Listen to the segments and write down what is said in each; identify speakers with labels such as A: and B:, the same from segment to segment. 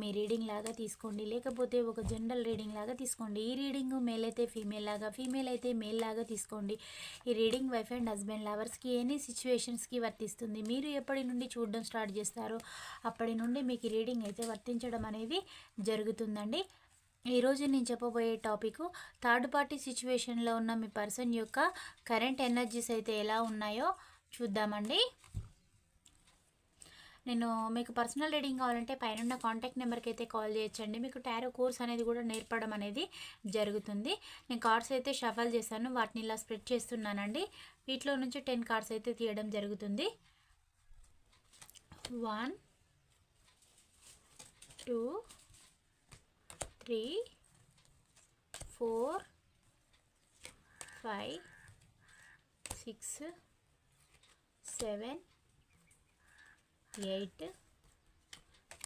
A: మీ reading లాగా తీసుకోండి. లేకపోతే ఒక జనరల్ రీడింగ్ లాగా తీసుకోండి. ఈ రీడింగ్ మేల్ అయితే ఫీమేల్ లాగా ఫీమేల్ అయితే మేల్ లాగా తీసుకోండి. ఈ రీడింగ్ వైఫ్ అండ్ హస్బెండ్ లవర్స్కి ఎనీ సిచ్యువేషన్స్కి వర్తిస్తుంది? మీరు ఎప్పటి నుండి చూడడం స్టార్ట్ చేస్తారో అప్పటి నుండి మీకు రీడింగ్ అయితే వర్తించడం అనేది జరుగుతుందండి. ఈరోజు నేను చెప్పబోయే టాపిక్ థర్డ్ పార్టీ సిచ్యువేషన్లో ఉన్న మీ పర్సన్ యొక్క కరెంట్ ఎనర్జీస్ అయితే ఎలా ఉన్నాయో చూద్దామండి. నేను మీకు పర్సనల్ రీడింగ్ కావాలంటే పైన కాంటాక్ట్ నెంబర్కి అయితే కాల్ చేయొచ్చండి. మీకు టారో కోర్స్ అనేది కూడా నేర్పడం అనేది జరుగుతుంది. నేను కార్డ్స్ అయితే షఫల్ చేశాను. వాటిని ఇలా స్ప్రెడ్ చేస్తున్నానండి. వీటిలో నుంచి టెన్ కార్డ్స్ అయితే తీయడం జరుగుతుంది. One two three four five six seven eight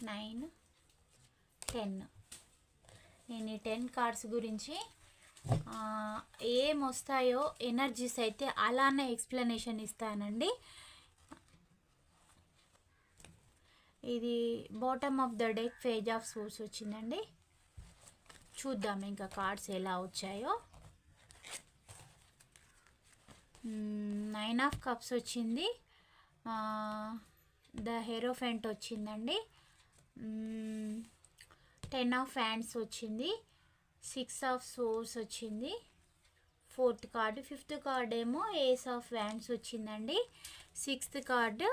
A: nine ten. నేను ఈ టెన్ కార్డ్స్ గురించి ఏం వస్తాయో ఎనర్జీస్ అయితే అలానే ఎక్స్ప్లెనేషన్ ఇస్తానండి. ఇది bottom of the deck page of swords వచ్చిందండి. చూద్దాం ఇంకా కార్డ్స్ ఎలా వచ్చాయో. నైన్ ఆఫ్ కప్స్ వచ్చింది. ద హెరోఫెంట్ వచ్చిందండి. టెన్ ఆఫ్ హ్యాండ్స్ వచ్చింది. సిక్స్ ఆఫ్ సోర్స్ వచ్చింది. ఫోర్త్ కార్డు ఫిఫ్త్ కార్డ్ ఏమో ఏస్ ఆఫ్ వ్యాండ్స్ వచ్చిందండి. Sixth card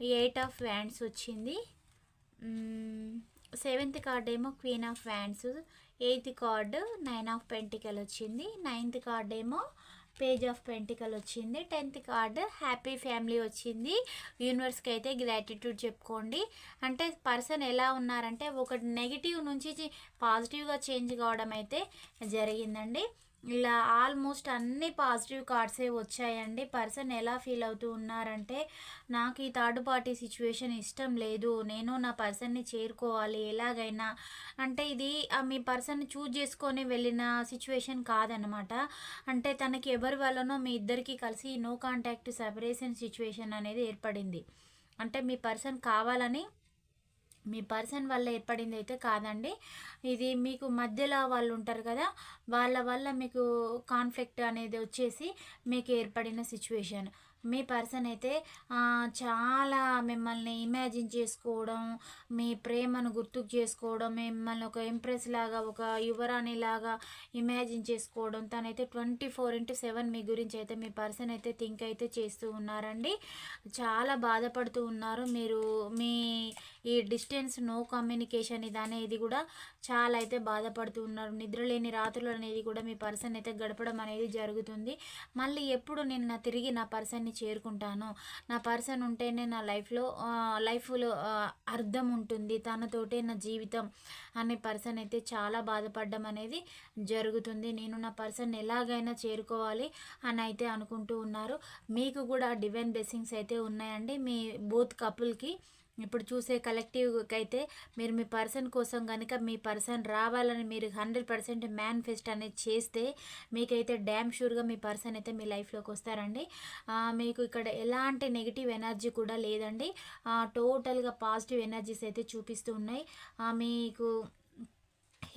A: eight of wands వచ్చింది. సెవెంత్ కార్డ్ ఏమో queen of wands. Eighth card nine of pentacle వచ్చింది. Ninth card ఏమో page of pentacle వచ్చింది. Tenth card happy family వచ్చింది. యూనివర్స్కి అయితే గ్రాటిట్యూడ్ చెప్పుకోండి. అంటే పర్సన్ ఎలా ఉన్నారంటే ఒకటి నెగిటివ్ నుంచి పాజిటివ్గా చేంజ్ కావడం అయితే జరిగిందండి. ఇలా ఆల్మోస్ట్ అన్ని పాజిటివ్ కార్డ్సే వచ్చాయండి. పర్సన్ ఎలా ఫీల్ అవుతూ ఉన్నారంటే నాకు ఈ థర్డ్ పార్టీ సిచ్యువేషన్ ఇష్టం లేదు నేను నా పర్సన్ని చేరుకోవాలి ఎలాగైనా. అంటే ఇది ఆ మీ పర్సన్ చూజ్ చేసుకొని వెళ్ళిన సిచ్యువేషన్ కాదనమాట. అంటే తనకి ఎవరి వల్లనో మీ ఇద్దరికి కలిసి నో కాంటాక్ట్ సెపరేషన్ సిచ్యువేషన్ అనేది ఏర్పడింది. అంటే మీ పర్సన్ కావాలని మీ పర్సన్ వల్ల ఏర్పడింది అయితే కాదండి. ఇది మీకు మధ్యలో వాళ్ళు ఉంటారు కదా వాళ్ళ వల్ల మీకు కాన్ఫ్లిక్ట్ అనేది వచ్చేసి మీకు ఏర్పడిన సిచ్యువేషన్ మీ పర్సన్ అయితే చాలా మిమ్మల్ని ఇమాజిన్ చేసుకోవడం మీ ప్రేమను గుర్తుకు చేసుకోవడం మిమ్మల్ని ఒక ఇంప్రెస్ లాగా ఒక యువరాణి లాగా ఇమాజిన్ చేసుకోవడం తనైతే ట్వంటీ ఫోర్ ఇంటూ సెవెన్ మీ గురించి అయితే మీ పర్సన్ అయితే థింక్ అయితే చేస్తూ ఉన్నారండి. చాలా బాధపడుతూ ఉన్నారు. మీరు మీ ఈ డిస్టెన్స్ నో కమ్యూనికేషన్ ఇది అనేది కూడా చాలా అయితే బాధపడుతూ ఉన్నారు. నిద్రలేని రాత్రులు అనేది కూడా మీ పర్సన్ అయితే గడపడం అనేది జరుగుతుంది. మళ్ళీ ఎప్పుడు నేను నా తిరిగి నా పర్సన్ని చేరుకుంటాను? నా పర్సన్ ఉంటేనే నా లైఫ్లో లైఫ్లో అర్థం ఉంటుంది. తనతోటే నా జీవితం అనే పర్సన్ అయితే చాలా బాధపడడం అనేది జరుగుతుంది. నేను నా పర్సన్ ఎలాగైనా చేరుకోవాలి అని అయితే అనుకుంటూ ఉన్నారు. మీకు కూడా డివైన్ బ్లెస్సింగ్స్ అయితే ఉన్నాయండి. మీ బోత్ కపుల్కి ఇప్పుడు చూసే కలెక్టివ్కి అయితే మీరు మీ పర్సన్ కోసం కనుక మీ పర్సన్ రావాలని మీరు హండ్రెడ్ పర్సెంట్ మేనిఫెస్ట్ అనేది చేస్తే మీకైతే డ్యామ్ షూర్గా మీ పర్సన్ అయితే మీ లైఫ్లోకి వస్తారండి. మీకు ఇక్కడ ఎలాంటి నెగిటివ్ ఎనర్జీ కూడా లేదండి. టోటల్గా పాజిటివ్ ఎనర్జీస్ అయితే చూపిస్తూ ఉన్నాయి. మీకు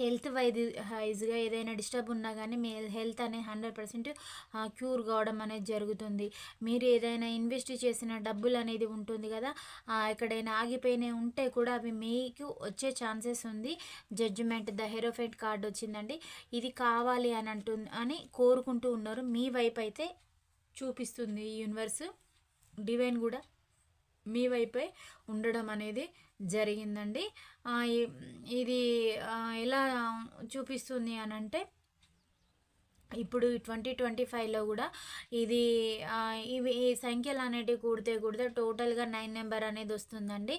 A: హెల్త్ వైజ్ వైజ్గా ఏదైనా డిస్టర్బ్ ఉన్నా కానీ మీ హెల్త్ అనేది హండ్రెడ్ పర్సెంట్ క్యూర్ కావడం అనేది జరుగుతుంది. మీరు ఏదైనా ఇన్వెస్ట్ చేసిన డబ్బులు అనేది ఉంటుంది కదా ఎక్కడైనా ఆగిపోయినవి ఉంటే కూడా అవి మీకు వచ్చే ఛాన్సెస్ ఉంది. జడ్జిమెంట్ ద హెరోఫెంట్ కార్డు వచ్చిందండి. ఇది కావాలి అని అంటుంది అని కోరుకుంటూ ఉన్నారు. మీ వైపు అయితే చూపిస్తుంది ఈ యూనివర్స్. డివైన్ కూడా మీ వైపే ఉండడం అనేది జరిగిందండి. ఇది ఎలా చూపిస్తుంది అని అంటే ఇప్పుడు ట్వంటీ ట్వంటీ ఫైవ్లో కూడా ఇది ఇవి ఈ సంఖ్యలు అనేటివి కూడితే కూడితే టోటల్గా నైన్ నెంబర్ అనేది వస్తుందండి.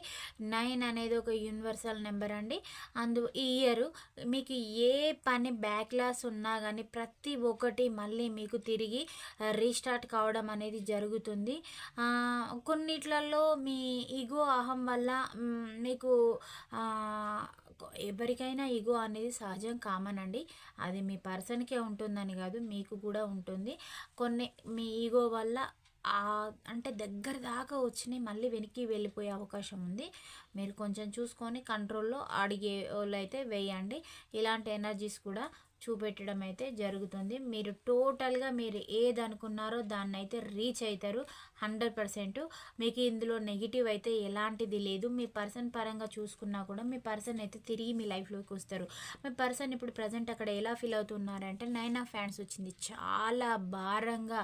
A: నైన్ అనేది ఒక యూనివర్సల్ నెంబర్ అండి. అందు ఈ ఇయర్ మీకు ఏ పని బ్యాక్లాస్ ఉన్నా కానీ ప్రతి ఒక్కటి మళ్ళీ మీకు తిరిగి రీస్టార్ట్ కావడం అనేది జరుగుతుంది. కొన్నిట్లలో మీ ఇగో అహం వల్ల మీకు ఎవరికైనా ఇగో అనేది సహజం కామన్ అండి. అది మీ పర్సన్కే ఉంటుందని కాదు మీకు కూడా ఉంటుంది. కొన్ని మీ ఈగో వల్ల అంటే దగ్గర దాకా వచ్చినాయి మళ్ళీ వెనక్కి వెళ్ళిపోయే అవకాశం ఉంది. మీరు కొంచెం చూసుకొని కంట్రోల్లో అడిగే వాళ్ళు అయితే వేయండి. ఇలాంటి ఎనర్జీస్ కూడా చూపెట్టడం అయితే జరుగుతుంది. మీరు టోటల్గా మీరు ఏది అనుకున్నారో దాన్ని అయితే రీచ్ అవుతారు హండ్రెడ్ పర్సెంట్. మీకు ఇందులో నెగిటివ్ అయితే ఎలాంటిది లేదు. మీ పర్సన్ పరంగా చూసుకున్నా కూడా మీ పర్సన్ అయితే తిరిగి మీ లైఫ్లోకి వస్తారు. మీ పర్సన్ ఇప్పుడు ప్రజెంట్ అక్కడ ఎలా ఫీల్ అవుతున్నారంటే నైన్ ఆఫ్ ఫ్యాన్స్ వచ్చింది. చాలా భారంగా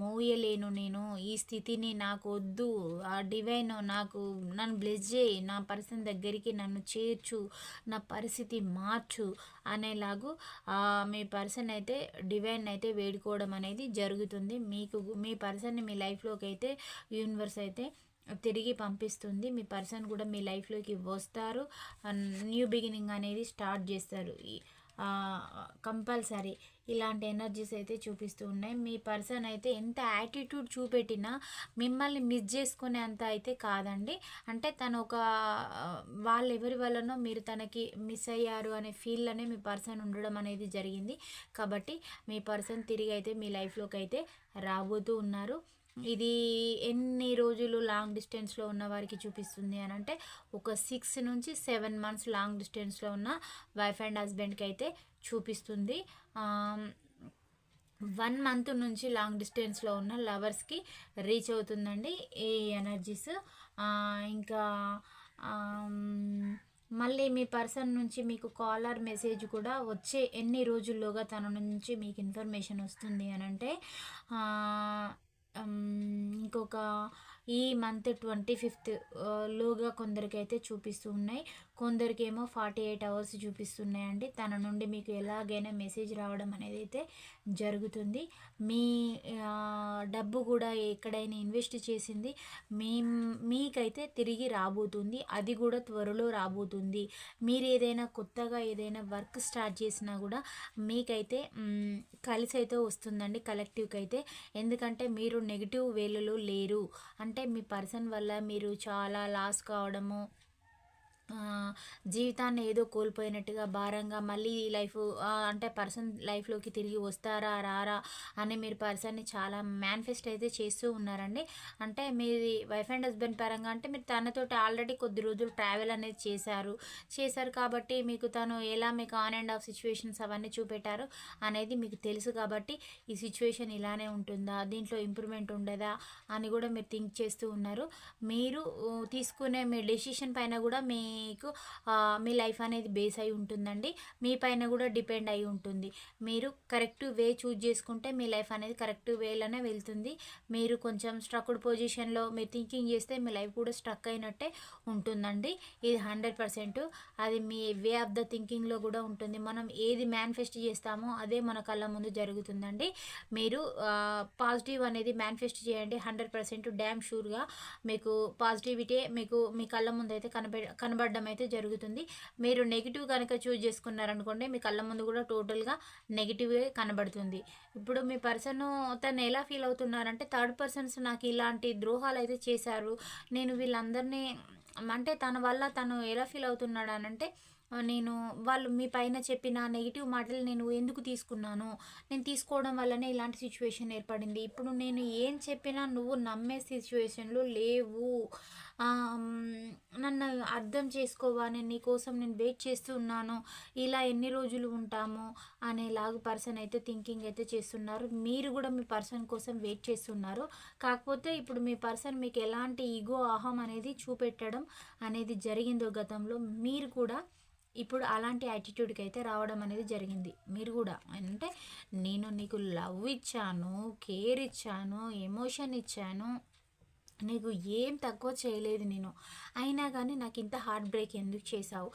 A: మోయలేను నేను. ఈ స్థితిని నాకు వద్దు. ఆ డివైన్ నాకు నన్ను బ్లెస్ చేయి. నా పర్సన్ దగ్గరికి నన్ను చేర్చు. నా పరిస్థితి మార్చు అనేలాగు మీ పర్సన్ అయితే డివైన్ అయితే వేడుకోవడం అనేది జరుగుతుంది. మీకు మీ పర్సన్ని మీ లైఫ్లో లైఫ్లోకి అయితే యూనివర్స్ అయితే తిరిగి పంపిస్తుంది. మీ పర్సన్ కూడా మీ లైఫ్లోకి వస్తారు. న్యూ బిగినింగ్ అనేది స్టార్ట్ చేస్తారు. కంపల్సరీ ఇలాంటి ఎనర్జీస్ అయితే చూపిస్తూ ఉన్నాయి. మీ పర్సన్ అయితే ఎంత యాటిట్యూడ్ చూపెట్టినా మిమ్మల్ని మిస్ చేసుకునే అంత అయితే కాదండి. అంటే తను ఒక వాళ్ళు ఎవరి వల్లనో మీరు తనకి మిస్ అయ్యారు అనే ఫీల్లోనే మీ పర్సన్ ఉండడం అనేది జరిగింది. కాబట్టి మీ పర్సన్ తిరిగి అయితే మీ లైఫ్లోకి అయితే రాబోతూ ఉన్నారు. Hmm. ఇది ఎన్ని రోజులు లాంగ్ డిస్టెన్స్లో ఉన్న వారికి చూపిస్తుంది అని అంటే ఒక సిక్స్ నుంచి సెవెన్ మంత్స్ లాంగ్ డిస్టెన్స్లో ఉన్న వైఫ్ అండ్ హస్బెండ్కి అయితే చూపిస్తుంది. వన్ మంత్ నుంచి లాంగ్ డిస్టెన్స్లో ఉన్న లవర్స్కి రీచ్ అవుతుందండి ఈ ఎనర్జీస్ ఇంకా మళ్ళీ మీ పర్సన్ నుంచి మీకు కాలర్ మెసేజ్ కూడా వచ్చే ఎన్ని రోజుల్లోగా తన నుంచి మీకు ఇన్ఫర్మేషన్ వస్తుంది అని అంటే 嗯嗰个 ఈ మంత్ ట్వంటీ ఫిఫ్త్ లోగా కొందరికైతే చూపిస్తూ ఉన్నాయి కొందరికేమో ఫార్టీ ఎయిట్ అవర్స్ చూపిస్తున్నాయండి. తన నుండి మీకు ఎలాగైనా మెసేజ్ రావడం అనేది అయితే జరుగుతుంది. మీ డబ్బు కూడా ఎక్కడైనా ఇన్వెస్ట్ చేసింది మీ మీకైతే తిరిగి రాబోతుంది. అది కూడా త్వరలో రాబోతుంది. మీరు ఏదైనా కొత్తగా ఏదైనా వర్క్ స్టార్ట్ చేసినా కూడా మీకైతే కలిసి అయితే వస్తుందండి కలెక్టివ్కి అయితే ఎందుకంటే మీరు నెగిటివ్ వేలలో లేరు. అంటే అంటే మీ పర్సన్ వల్ల మీరు చాలా లాస్ కావడము జీవితాన్ని ఏదో కోల్పోయినట్టుగా భారంగా మళ్ళీ ఈ లైఫ్ అంటే పర్సన్ లైఫ్లోకి తిరిగి వస్తారా రారా అని మీరు పర్సన్ని చాలా మేనిఫెస్ట్ అయితే చేస్తూ ఉన్నారండి. అంటే మీది వైఫ్ అండ్ హస్బెండ్ పరంగా అంటే మీరు తనతోటి ఆల్రెడీ కొద్ది రోజులు ట్రావెల్ అనేది చేశారు. చేశారు కాబట్టి మీకు తను ఎలా మీకు ఆన్ అండ్ ఆఫ్ సిచ్యువేషన్స్ అవన్నీ చూపెట్టారు అనేది మీకు తెలుసు కాబట్టి ఈ సిచ్యువేషన్ ఇలానే ఉంటుందా దీంట్లో ఇంప్రూవ్మెంట్ ఉండదా అని కూడా మీరు థింక్ చేస్తూ ఉన్నారు. మీరు తీసుకునే మీ డెసిషన్ పైన కూడా మీ మీకు మీ లైఫ్ అనేది బేస్ అయి ఉంటుందండి. మీ పైన కూడా డిపెండ్ అయి ఉంటుంది. మీరు కరెక్ట్ వే చూజ్ చేసుకుంటే మీ లైఫ్ అనేది కరెక్ట్ వేలోనే వెళ్తుంది. మీరు కొంచెం స్ట్రక్డ్ పొజిషన్లో మీరు థింకింగ్ చేస్తే మీ లైఫ్ కూడా స్ట్రక్ అయినట్టే ఉంటుందండి. ఇది హండ్రెడ్ పర్సెంట్. అది మీ వే ఆఫ్ ద థింకింగ్లో కూడా ఉంటుంది. మనం ఏది మేనిఫెస్ట్ చేస్తామో అదే మన కళ్ళ ముందు జరుగుతుందండి. మీరు పాజిటివ్ అనేది మేనిఫెస్ట్ చేయండి హండ్రెడ్ పర్సెంట్. డ్యామ్ షూర్గా మీకు పాజిటివిటీ మీకు మీ కళ్ళ ముందు అయితే కనబడ కనబడడం అయితే జరుగుతుంది. మీరు నెగిటివ్ కనుక చూజ్ చేసుకున్నారనుకోండి మీ కళ్ళ ముందు కూడా టోటల్గా నెగిటివ్గా కనబడుతుంది. ఇప్పుడు మీ పర్సన్ తను ఎలా ఫీల్ అవుతున్నారంటే థర్డ్ పర్సన్స్ నాకు ఇలాంటి ద్రోహాలు అయితే చేశారు. నేను వీళ్ళందరినీ అంటే తన వల్ల తను ఎలా ఫీల్ అవుతున్నాడు అనంటే నేను వాళ్ళు మీ పైన చెప్పిన నెగిటివ్ మాటలు నేను ఎందుకు తీసుకున్నాను? నేను తీసుకోవడం వల్లనే ఇలాంటి సిచ్యువేషన్ ఏర్పడింది. ఇప్పుడు నేను ఏం చెప్పినా నువ్వు నమ్మే సిచ్యువేషన్లు లేవు. నన్ను అర్థం చేసుకోవా నేను నీకోసం నేను వెయిట్ చేస్తూ ఉన్నాను ఇలా ఎన్ని రోజులు ఉంటాము అనేలాగా పర్సన్ అయితే థింకింగ్ అయితే చేస్తున్నారు. మీరు కూడా మీ పర్సన్ కోసం వెయిట్ చేస్తున్నారు. కాకపోతే ఇప్పుడు మీ పర్సన్ మీకు ఎలాంటి ఈగో అహం అనేది చూపెట్టడం అనేది జరిగిందో గతంలో మీరు కూడా ఇప్పుడు అలాంటి యాటిట్యూడ్కి అయితే రావడం అనేది జరిగింది. మీరు కూడా. అంటే నేను నీకు లవ్ ఇచ్చాను కేర్ ఇచ్చాను ఎమోషన్ ఇచ్చాను. నీకు ఏం తక్కువ చేయలేదు నేను. అయినా కానీ నాకు ఇంత హార్ట్ బ్రేక్ ఎందుకు చేసావు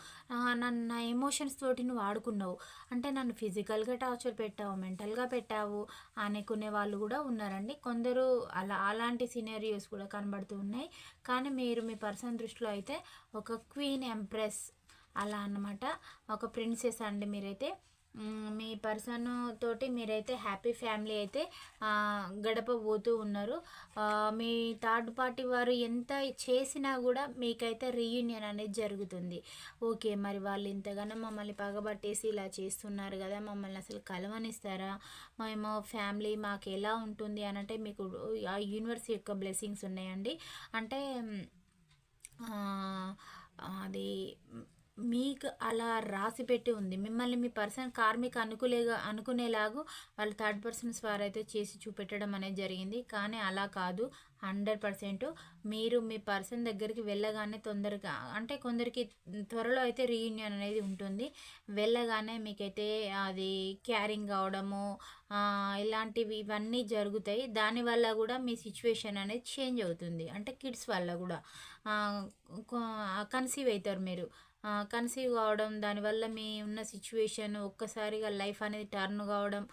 A: నన్ను నా ఎమోషన్స్ తోటి నువ్వు ఆడుకున్నావు. అంటే నన్ను ఫిజికల్గా టార్చర్ పెట్టావు మెంటల్గా పెట్టావు అనుకునే వాళ్ళు కూడా ఉన్నారండి. కొందరు అలా అలాంటి సినారియోస్ కూడా కనబడుతూ ఉన్నాయి. కానీ మీరు మీ పర్సన్ దృష్టిలో అయితే ఒక క్వీన్ ఎంప్రెస్ అలా అన్నమాట. ఒక ప్రిన్సెస్ అండి మీరైతే. మీ పర్సన్ తోటి మీరైతే హ్యాపీ ఫ్యామిలీ అయితే గడపబోతూ ఉన్నారు. మీ థర్డ్ పార్టీ వారు ఎంత చేసినా కూడా మీకైతే రీయూనియన్ అనేది జరుగుతుంది. ఓకే మరి వాళ్ళు ఇంతగానో మమ్మల్ని పగబట్టేసి ఇలా చేస్తున్నారు కదా మమ్మల్ని అసలు కలవనిస్తారా? మేము ఫ్యామిలీ మాకు ఎలా ఉంటుంది అని అంటే మీకు ఆ యూనివర్స్ యొక్క బ్లెస్సింగ్స్ ఉన్నాయండి. అంటే అది మీకు అలా రాసి పెట్టి ఉంది. మిమ్మల్ని మీ పర్సన్ కార్మిక అనుకులేగా అనుకునేలాగా వాళ్ళు థర్డ్ పర్సన్స్ వారైతే చేసి చూపెట్టడం అనేది జరిగింది. కానీ అలా కాదు. హండ్రెడ్ పర్సెంట్ మీరు మీ పర్సన్ దగ్గరికి వెళ్ళగానే తొందరగా అంటే కొందరికి త్వరలో అయితే రీయూనియన్ అనేది ఉంటుంది. వెళ్ళగానే మీకైతే అది క్యారింగ్ అవడము ఇలాంటివి ఇవన్నీ జరుగుతాయి. దానివల్ల కూడా మీ సిచ్యువేషన్ అనేది చేంజ్ అవుతుంది. అంటే కిడ్స్ వల్ల కూడా కన్సీవ్ అవుతారు మీరు. కన్సీవ్ కావడం దానివల్ల మీ ఉన్న సిచ్యువేషన్ ఒక్కసారిగా లైఫ్ అనేది టర్న్ కావడం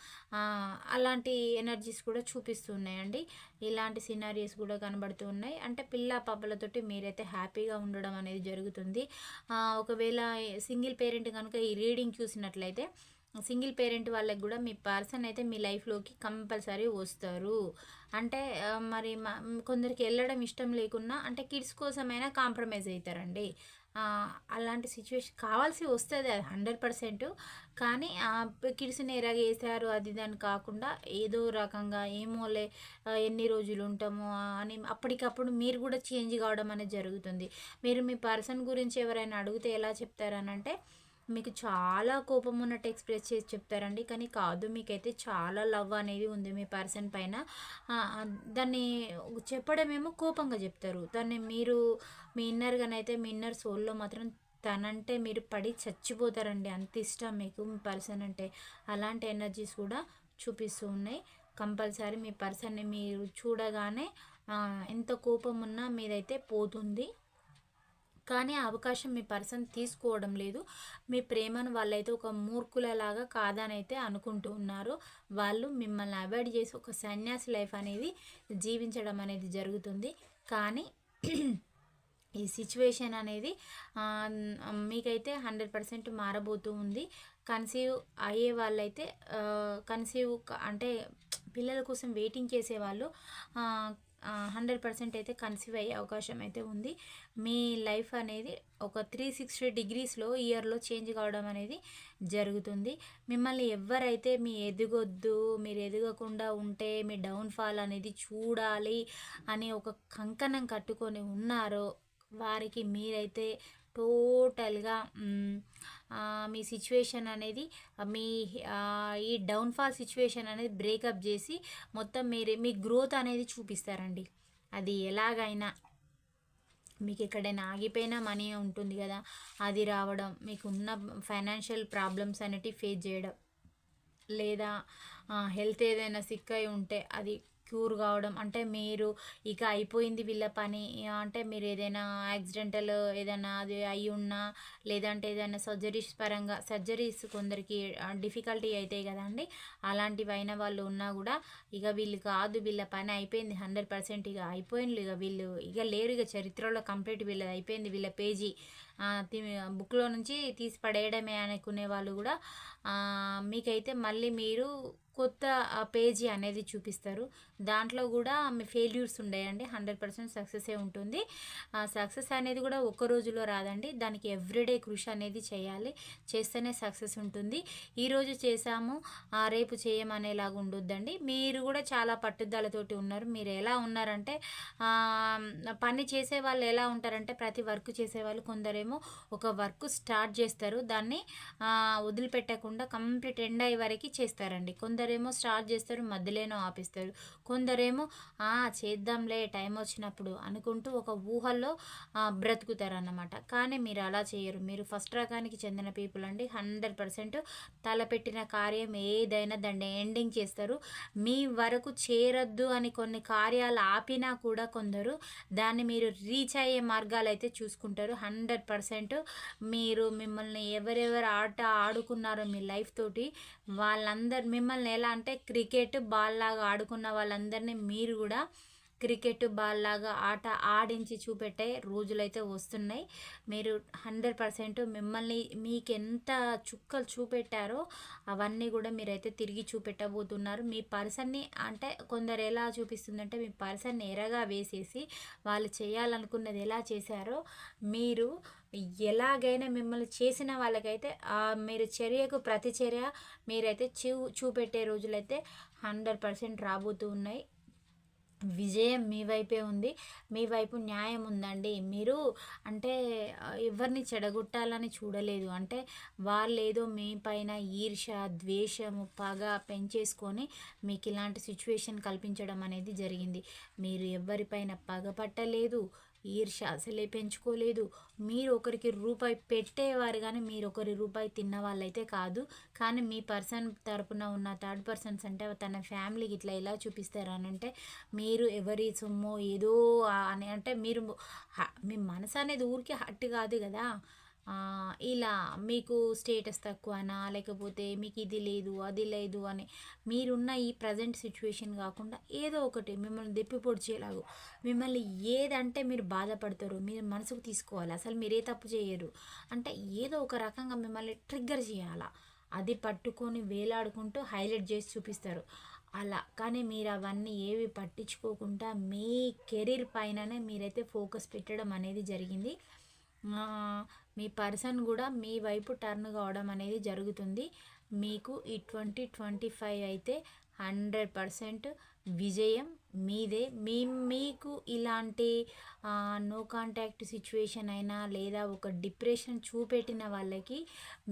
A: అలాంటి ఎనర్జీస్ కూడా చూపిస్తున్నాయండి. ఇలాంటి సినారీస్ కూడా కనబడుతూ ఉన్నాయి. అంటే పిల్ల పాపలతోటి మీరైతే హ్యాపీగా ఉండడం అనేది జరుగుతుంది. ఒకవేళ సింగిల్ పేరెంట్ కనుక ఈ రీడింగ్ చూసినట్లయితే సింగిల్ పేరెంట్ వాళ్ళకి కూడా మీ పర్సన్ అయితే మీ లైఫ్లోకి కంపల్సరీ వస్తారు. అంటే మరి మా కొందరికి వెళ్ళడం ఇష్టం లేకున్నా అంటే కిడ్స్ కోసమైనా కాంప్రమైజ్ అవుతారండి అలాంటి సిచ్యువేషన్ కావాల్సి వస్తుంది అది హండ్రెడ్ పర్సెంట్ కానీ కిడ్స్ని ఎరగేసారు అది దాని కాకుండా ఏదో రకంగా ఏమోలే ఎన్ని రోజులు ఉంటాము అని అప్పటికప్పుడు మీరు కూడా చేంజ్ కావడం అనేది జరుగుతుంది. మీరు మీ పర్సన్ గురించి ఎవరైనా అడిగితే ఎలా చెప్తారనంటే మీకు చాలా కోపం ఉన్నట్టు ఎక్స్ప్రెస్ చేసి చెప్తారండి. కానీ కాదు మీకైతే చాలా లవ్ అనేది ఉంది మీ పర్సన్ పైన. దాన్ని చెప్పడమేమో కోపంగా చెప్తారు. దాన్ని మీరు మీ ఇన్నర్గానైతే మీ ఇన్నర్ సోల్లో మాత్రం తనంటే మీరు పడి చచ్చిపోతారండి. అంత ఇష్టం మీకు మీ పర్సన్ అంటే. అలాంటి ఎనర్జీస్ కూడా చూపిస్తూ ఉన్నాయి. కంపల్సరీ మీ పర్సన్ని మీరు చూడగానే ఎంత కోపం ఉన్నా మీదైతే పోతుంది. కానీ ఆ అవకాశం మీ పర్సన్ తీసుకోవడం లేదు. మీ ప్రేమను వాళ్ళైతే ఒక మూర్ఖులలాగా కాదని అయితే అనుకుంటూ ఉన్నారు. వాళ్ళు మిమ్మల్ని అవాయిడ్ చేసి ఒక సన్యాసి లైఫ్ అనేది జీవించడం అనేది జరుగుతుంది. కానీ ఈ సిచ్యువేషన్ అనేది మీకైతే హండ్రెడ్ పర్సెంట్ మారబోతూ ఉంది. కన్సీవ్ అయ్యే వాళ్ళైతే కన్సీవ్ అంటే పిల్లల కోసం వెయిటింగ్ చేసేవాళ్ళు హండ్రెడ్ పర్సెంట్ అయితే కన్సీవ్ అయ్యే అవకాశం అయితే ఉంది. మీ లైఫ్ అనేది ఒక త్రీ సిక్స్టీ డిగ్రీస్లో ఇయర్లో చేంజ్ కావడం అనేది జరుగుతుంది. మిమ్మల్ని ఎవరైతే మీ ఎదుగొద్దు మీరు ఎదగకుండా ఉంటే మీ డౌన్ఫాల్ అనేది చూడాలి అని ఒక కంకణం కట్టుకొని ఉన్నారో వారికి మీరైతే టోటల్గా మీ సిచ్యువేషన్ అనేది మీ ఈ డౌన్ఫాల్ సిచ్యువేషన్ అనేది బ్రేకప్ చేసి మొత్తం మీరే మీ గ్రోత్ అనేది చూపిస్తారండి. అది ఎలాగైనా మీకు ఎక్కడైనా ఆగిపోయిన మనీ ఉంటుంది కదా అది రావడం మీకు ఉన్న ఫైనాన్షియల్ ప్రాబ్లమ్స్ అనేటివి ఫేస్ చేయడం లేదా హెల్త్ ఏదైనా సిక్ అయి ఉంటే అది క్యూర్ కావడం అంటే మీరు ఇక అయిపోయింది వీళ్ళ పని అంటే మీరు ఏదైనా యాక్సిడెంటల్ ఏదైనా అది అయి ఉన్నా లేదంటే ఏదైనా సర్జరీస్ పరంగా సర్జరీస్ కొందరికి డిఫికల్టీ అవుతాయి కదండి అలాంటివి అయిన వాళ్ళు ఉన్నా కూడా ఇక వీళ్ళు కాదు వీళ్ళ పని అయిపోయింది హండ్రెడ్ పర్సెంట్ ఇక అయిపోయింది ఇక వీళ్ళు. ఇక లేరు ఇక చరిత్రలో కంప్లీట్ వీళ్ళది అయిపోయింది వీళ్ళ పేజీ. బుక్లో నుంచి తీసి పడేయడమే అనుకునే వాళ్ళు కూడా మీకైతే మళ్ళీ మీరు కొత్త పేజీ అనేది చూపిస్తారు. దాంట్లో కూడా మీ ఫెయిల్యూర్స్ ఉండేయండి. హండ్రెడ్ పర్సెంట్ సక్సెసే ఉంటుంది. సక్సెస్ అనేది కూడా ఒక్క రోజులో రాదండి. దానికి ఎవ్రీడే కృషి అనేది చేయాలి. చేస్తేనే సక్సెస్ ఉంటుంది. ఈరోజు చేసాము ఆ, రేపు చేయమనేలాగా ఉండొద్దండి. మీరు కూడా చాలా పట్టుదలతోటి ఉన్నారు. మీరు ఎలా ఉన్నారంటే పని చేసే వాళ్ళు ఎలా ఉంటారంటే ప్రతి వర్క్ చేసేవాళ్ళు కొందరేమో ఒక వర్క్ స్టార్ట్ చేస్తారు. దాన్ని వదిలిపెట్టకుండా కంప్లీట్ ఎండ్ అయ్యే వరకు చేస్తారండి. కొందరేమో స్టార్ట్ చేస్తారు మధ్యలోనో ఆపిస్తారు. కొందరేమో "ఆ, చేద్దాంలే టైం వచ్చినప్పుడు అనుకుంటూ ఒక ఊహల్లో బ్రతుకుతారన్నమాట. కానీ మీరు అలా చేయరు. మీరు ఫస్ట్ రకానికి చెందిన పీపుల్ అండి. హండ్రెడ్ పర్సెంట్ తలపెట్టిన కార్యం ఏదైనా దాన్ని ఎండింగ్ చేస్తారు. మీ వరకు చేరద్దు అని కొన్ని కార్యాలు ఆపినా కూడా కొందరు దాన్ని మీరు రీచ్ అయ్యే మార్గాలు అయితే చూసుకుంటారు. హండ్రెడ్ పర్సెంట్ మీరు మిమ్మల్ని ఎవరెవరు ఆట ఆడుకున్నారో మీ లైఫ్ తోటి వాళ్ళందరు మిమ్మల్ని ఎలా అంటే క్రికెట్ బాల్ లాగా ఆడుకున్న వాళ్ళందరినీ మీరు కూడా క్రికెట్ బాల్ లాగా ఆట ఆడించి చూపెట్టే రోజులైతే వస్తున్నాయి. మీరు హండ్రెడ్ పర్సెంట్ మిమ్మల్ని మీకు ఎంత చుక్కలు చూపెట్టారో అవన్నీ కూడా మీరైతే తిరిగి చూపెట్టబోతున్నారు. మీ పర్సన్ని అంటే కొందరు ఎలా చూపిస్తుందంటే మీ పర్సన్ని ఎరగా వేసేసి వాళ్ళు చేయాలనుకున్నది ఎలా చేశారో మీరు ఎలాగైనా మిమ్మల్ని చేసిన వాళ్ళకైతే మీరు చర్యకు ప్రతి చర్య మీరైతే చూ చూపెట్టే రోజులైతే హండ్రెడ్ పర్సెంట్ రాబోతూ ఉన్నాయి. విజయం మీ వైపే ఉంది. మీ వైపు న్యాయం ఉందండి. మీరు అంటే ఎవరిని చెడగొట్టాలని చూడలేదు. అంటే వాళ్ళు ఏదో మీ పైన ఈర్ష ద్వేషము పగ పెంచేసుకొని మీకు ఇలాంటి సిచ్యువేషన్ కల్పించడం అనేది జరిగింది. మీరు ఎవరిపైన పగ పట్టలేదు. ఈర్ష అసలే పెంచుకోలేదు. మీరు ఒకరికి రూపాయి పెట్టేవారు కానీ మీరు ఒకరి రూపాయి తిన్న వాళ్ళైతే కాదు. కానీ మీ పర్సన్ తరపున ఉన్న థర్డ్ పర్సన్స్ అంటే తన ఫ్యామిలీకి ఇట్లా ఎలా చూపిస్తారు అని అంటే మీరు ఎవరి సొమ్ము ఏదో అని అంటే మీరు మీ మనసు అనేది ఊరికే హట్టు కాదు కదా. ఇలా మీకు స్టేటస్ తక్కువనా? లేకపోతే మీకు ఇది లేదు అది లేదు అని మీరున్న ఈ ప్రజెంట్ సిచ్యువేషన్ కాకుండా ఏదో ఒకటి మిమ్మల్ని దెప్పి పొడిచేలాగు మిమ్మల్ని ఏదంటే మీరు బాధపడతారు మీరు మనసుకు తీసుకోవాలి. అసలు మీరే తప్పు చేయరు. అంటే ఏదో ఒక రకంగా మిమ్మల్ని ట్రిగ్గర్ చేయాలా? అది పట్టుకొని వేలాడుకుంటూ హైలైట్ చేసి చూపిస్తారు. అలా. కానీ మీరు అవన్నీ ఏవి పట్టించుకోకుండా మీ కెరీర్ పైననే మీరైతే ఫోకస్ పెట్టడం అనేది జరిగింది. మీ పర్సన్ కూడా మీ వైపు టర్న్ కావడం అనేది జరుగుతుంది. మీకు ఈ ట్వంటీ ట్వంటీ ఫైవ్ అయితే హండ్రెడ్ పర్సెంట్ విజయం మీదే. మీ మీకు ఇలాంటి నో కాంటాక్ట్ సిచ్యువేషన్ అయినా లేదా ఒక డిప్రెషన్ చూపెట్టిన వాళ్ళకి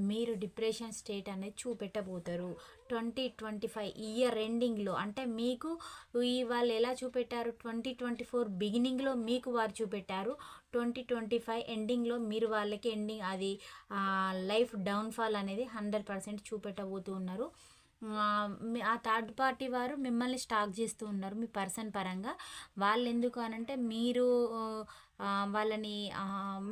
A: మీరు డిప్రెషన్ స్టేట్ అనేది చూపెట్టబోతారు. ట్వంటీ ట్వంటీ ఫైవ్ ఇయర్ ఎండింగ్లో అంటే మీకు ఈ వాళ్ళు ఎలా చూపెట్టారు? ట్వంటీ ట్వంటీ ఫోర్ బిగినింగ్లో మీకు వారు చూపెట్టారు. ట్వంటీ ట్వంటీ ఫైవ్ ఎండింగ్లో మీరు వాళ్ళకి ఎండింగ్ అది లైఫ్ డౌన్ఫాల్ అనేది హండ్రెడ్ పర్సెంట్ చూపెట్టబోతూ ఉన్నారు. ఆ, థర్డ్ పార్టీ వారు మిమ్మల్ని స్టాక్ చేస్తూ ఉన్నారు మీ పర్సన్ పరంగా. వాళ్ళు ఎందుకు అనంటే మీరు వాళ్ళని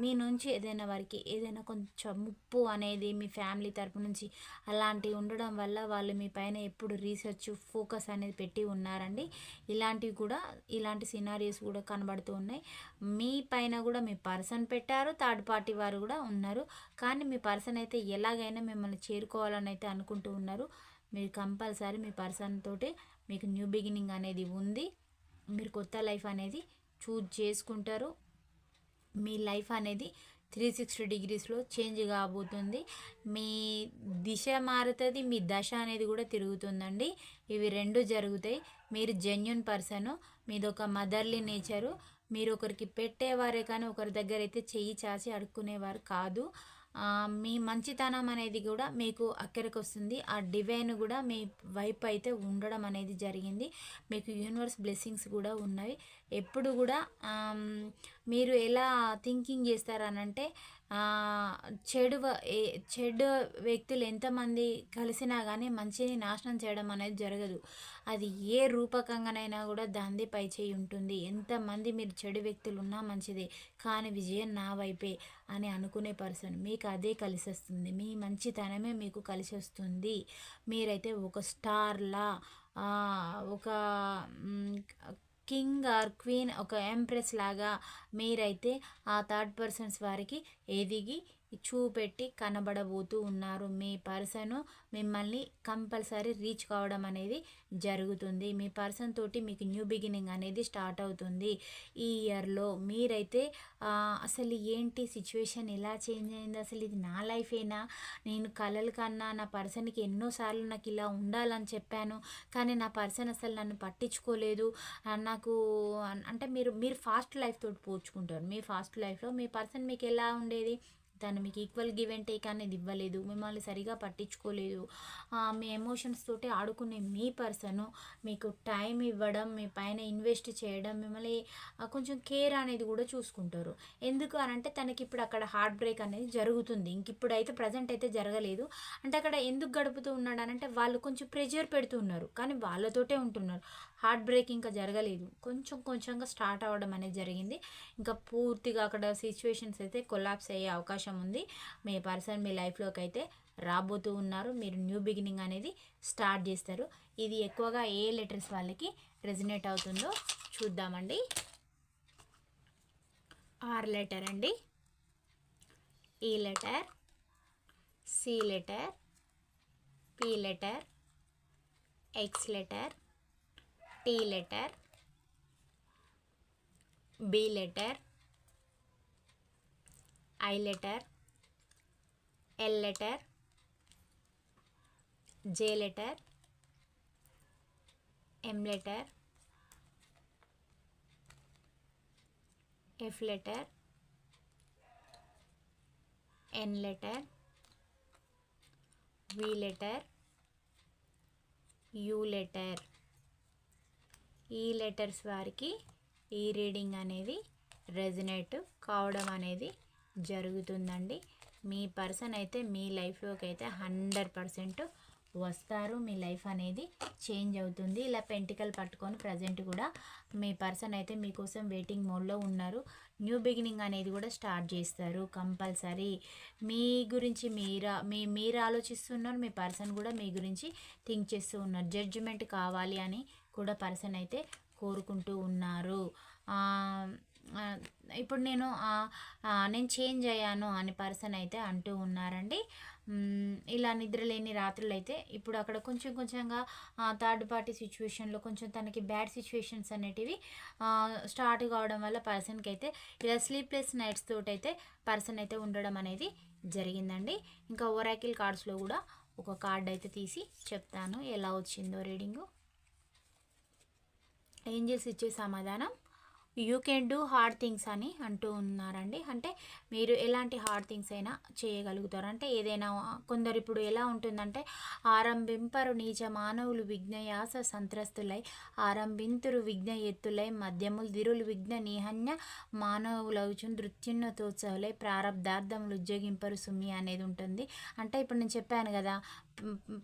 A: మీ నుంచి ఏదైనా వారికి ఏదైనా కొంచెం ముప్పు అనేది మీ ఫ్యామిలీ తరపు నుంచి అలాంటివి ఉండడం వల్ల వాళ్ళు మీ పైన ఎప్పుడు రీసెర్చ్ ఫోకస్ అనేది పెట్టి ఉన్నారండి. ఇలాంటివి కూడా ఇలాంటి సినారియోస్ కూడా కనబడుతూ ఉన్నాయి. మీ పైన కూడా మీ పర్సన్ పెట్టారు థర్డ్ పార్టీ వారు కూడా ఉన్నారు. కానీ మీ పర్సన్ అయితే ఎలాగైనా మిమ్మల్ని చేరుకోవాలని అయితే అనుకుంటూ ఉన్నారు. మీరు కంపల్సరీ మీ పర్సన్ తోటి మీకు న్యూ బిగినింగ్ అనేది ఉంది. మీరు కొత్త లైఫ్ అనేది చూజ్ చేసుకుంటారు. మీ లైఫ్ అనేది త్రీ సిక్స్టీ డిగ్రీస్లో చేంజ్ కాబోతుంది. మీ దిశ మారుతుంది మీ దశ అనేది కూడా తిరుగుతుందండి. ఇవి రెండు జరుగుతాయి. మీరు జెన్యున్ పర్సను మీది ఒక మదర్లీ నేచరు మీరు ఒకరికి పెట్టేవారే కానీ ఒకరి దగ్గర అయితే చెయ్యి చాచి అడుక్కునేవారు కాదు. మీ మంచితనం అనేది కూడా మీకు అక్కడికి వస్తుంది ఆ డివైన్ కూడా మీ వైపు అయితే ఉండడం అనేది జరిగింది. మీకు యూనివర్స్ బ్లెస్సింగ్స్ కూడా ఉన్నాయి ఎప్పుడు కూడా మీరు ఎలా థింకింగ్ చేస్తారనంటే చెడు ఏ- చెడు వ్యక్తులు ఎంతమంది కలిసినా కానీ మంచిని నాశనం చేయడం అనేది జరగదు. అది ఏ రూపకంగానైనా కూడా దాంది పై చేయి ఉంటుంది. ఎంతమంది మీరు చెడు వ్యక్తులు ఉన్నా మంచిదే కానీ విజయం నా వైపే అని అనుకునే పర్సన్ మీకు అదే కలిసి వస్తుంది మీ మంచితనమే మీకు కలిసి వస్తుంది మీరైతే ఒక స్టార్లా ఒక కింగ్ ఆర్ క్వీన్ ఒక ఎంప్రెస్ లాగా మీరైతే ఆ థర్డ్ పర్సన్స్ వారికి ఎదిగి చూపెట్టి కనబడబోతూ ఉన్నారు. మీ పర్సన్ మిమ్మల్ని కంపల్సరీ రీచ్ కావడం అనేది జరుగుతుంది. మీ పర్సన్ తోటి మీకు న్యూ బిగినింగ్ అనేది స్టార్ట్ అవుతుంది. ఈ ఇయర్లో మీరైతే అసలు ఏంటి సిచ్యువేషన్? ఎలా చేంజ్ అయింది? అసలు ఇది నా లైఫేనా? నేను కలలు కన్నా నా పర్సన్కి ఎన్నోసార్లు నాకు ఇలా ఉండాలని చెప్పాను. కానీ నా పర్సన్ అసలు నన్ను పట్టించుకోలేదు. నాకు అంటే మీరు మీరు ఫాస్ట్ లైఫ్ తోటి పోల్చుకుంటారు. మీ ఫాస్ట్ లైఫ్లో మీ పర్సన్ మీకు ఎలా ఉండేది? తను మీకు ఈక్వల్ గివ్ అండ్ టేక్ అనేది ఇవ్వలేదు మిమ్మల్ని సరిగా పట్టించుకోలేదు. మీ ఎమోషన్స్ తోటి ఆడుకునే మీ పర్సను మీకు టైం ఇవ్వడం మీ పైన ఇన్వెస్ట్ చేయడం మిమ్మల్ని కొంచెం కేర్ అనేది కూడా చూసుకుంటారు. ఎందుకు అని అంటే తనకి ఇప్పుడు అక్కడ హార్ట్ బ్రేక్ అనేది జరుగుతుంది. ఇంక ఇప్పుడు అయితే ప్రజెంట్ అయితే జరగలేదు. అంటే అక్కడ ఎందుకు గడుపుతూ ఉన్నాడు అని అంటే వాళ్ళు కొంచెం ప్రెజర్ పెడుతున్నారు కానీ వాళ్ళతోటే ఉంటున్నారు. హార్ట్ బ్రేక్ ఇంకా జరగలేదు. కొంచెం కొంచెంగా స్టార్ట్ అవ్వడం అనేది జరిగింది. ఇంకా పూర్తిగా అక్కడ సిచ్యువేషన్స్ అయితే కొలాప్స్ అయ్యే అవకాశం ఉంది. మీ పర్సన్ మీ లైఫ్లోకి అయితే రాబోతూ ఉన్నారు. మీరు న్యూ బిగినింగ్ అనేది స్టార్ట్ చేస్తారు. ఇది ఎక్కువగా ఏ లెటర్స్ వాళ్ళకి రెజినేట్ అవుతుందో చూద్దామండి. ఆర్ లెటర్ అండి. E letter C letter P letter X letter T letter B letter I letter L letter J letter M letter F letter N letter V letter U letter ఈ letters వారికి ఈ reading అనేది resonate కావడం అనేది జరుగుతుందండి. మీ person అయితే మీ లైఫ్లోకి అయితే హండ్రెడ్ పర్సెంట్ వస్తారు. మీ లైఫ్ అనేది చేంజ్ అవుతుంది. ఇలా పెంటికల్ పట్టుకొని ప్రజెంట్ కూడా మీ పర్సన్ అయితే మీకోసం వెయిటింగ్ మోడ్లో ఉన్నారు. న్యూ బిగినింగ్ అనేది కూడా స్టార్ట్ చేస్తారు కంపల్సరీ. మీ గురించి మీరా మీ మీరు ఆలోచిస్తున్నారు. మీ పర్సన్ కూడా మీ గురించి థింక్ చేస్తూ ఉన్నారు. జడ్జిమెంట్ కావాలి అని కూడా పర్సన్ అయితే కోరుకుంటూ ఉన్నారు. ఇప్పుడు నేను నేను చేంజ్ అయ్యాను అని పర్సన్ అయితే అంటూ ఉన్నారండి. ఇలా నిద్రలేని రాత్రులు అయితే ఇప్పుడు అక్కడ కొంచెం కొంచెంగా థర్డ్ పార్టీ సిచ్యువేషన్లో కొంచెం తనకి బ్యాడ్ సిచ్యువేషన్స్ అనేటివి స్టార్ట్ కావడం వల్ల పర్సన్కి అయితే ఇలా స్లీప్లెస్ నైట్స్ తోటి అయితే పర్సన్ అయితే ఉండడం అనేది జరిగిందండి. ఇంకా ఓరాకిల్ కార్డ్స్లో కూడా ఒక కార్డ్ అయితే తీసి చెప్తాను. ఎలా వచ్చిందో రీడింగు. ఏంజల్స్ ఇచ్చే సమాధానం you can do hard things అని అంటూ ఉన్నారండి. అంటే మీరు ఎలాంటి హార్డ్ థింగ్స్ అయినా చేయగలుగుతారు. అంటే ఏదైనా కొందరు ఇప్పుడు ఎలా ఉంటుందంటే ఆరంభింపరు నీచ మానవులు విఘ్నయాస సంత్రస్తులై ఆరంభింతురు విఘ్న ఎత్తులై మధ్యములు దిరులు విఘ్న నిహన్య మానవులవుచు నృత్యున్న తోత్సవులై ప్రారంధార్థములు ఉద్యోగింపరు సుమి అనేది ఉంటుంది. అంటే ఇప్పుడు నేను చెప్పాను కదా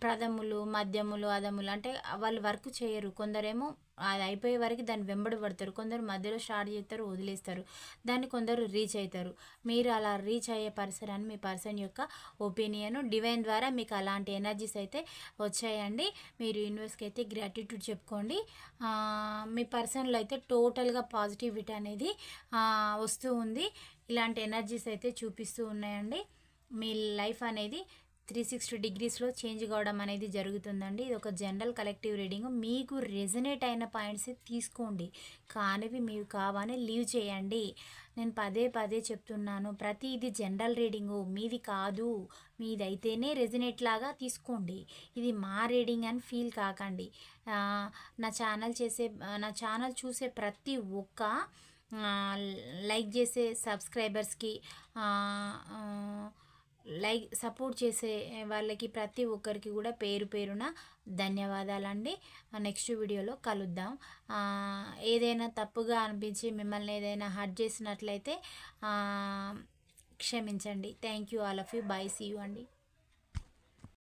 A: ప్రథములు మధ్యములు అదములు అంటే వాళ్ళు వర్క్ చేయరు. కొందరేమో అది అయిపోయే వరకు దాన్ని వెంబడి పడతారు. కొందరు మధ్యలో స్టార్ట్ చేస్తారు వదిలేస్తారు. దాన్ని కొందరు రీచ్ అవుతారు మీరు అలా రీచ్ అయ్యే పర్సన్ అని మీ పర్సన్ యొక్క ఒపీనియన్ డివైన్ ద్వారా మీకు అలాంటి ఎనర్జీస్ అయితే వచ్చాయండి. మీరు యూనివర్స్కి అయితే గ్రాటిట్యూడ్ చెప్పుకోండి. మీ పర్సన్లో అయితే టోటల్గా పాజిటివిటీ అనేది వస్తూ ఉంది. ఇలాంటి ఎనర్జీస్ అయితే చూపిస్తూ ఉన్నాయండి. మీ లైఫ్ అనేది త్రీ సిక్స్టీ డిగ్రీస్లో చేంజ్ కావడం అనేది జరుగుతుందండి. ఇది ఒక జనరల్ కలెక్టివ్ రీడింగ్. మీకు రెజనేట్ అయిన పాయింట్స్ తీసుకోండి. కానివి మీరు కావాలని లీవ్ చేయండి. నేను పదే పదే చెప్తున్నాను. ప్రతి ఇది జనరల్ రీడింగు. మీది కాదు. మీదైతేనే రెజినేట్ లాగా తీసుకోండి. ఇది మా రీడింగ్ అని ఫీల్ కాకండి. నా ఛానల్ చేసే నా ఛానల్ చూసే ప్రతి ఒక్క లైక్ చేసే సబ్స్క్రైబర్స్కి లైక్ సపోర్ట్ చేసే వాళ్ళకి ప్రతి ఒక్కరికి కూడా పేరు పేరున ధన్యవాదాలండి. నెక్స్ట్ వీడియోలో కలుద్దాం. ఏదైనా తప్పుగా అనిపించి మిమ్మల్ని ఏదైనా హర్ట్ చేసినట్లయితే క్షమించండి. Thank you all of you bye see you అండి.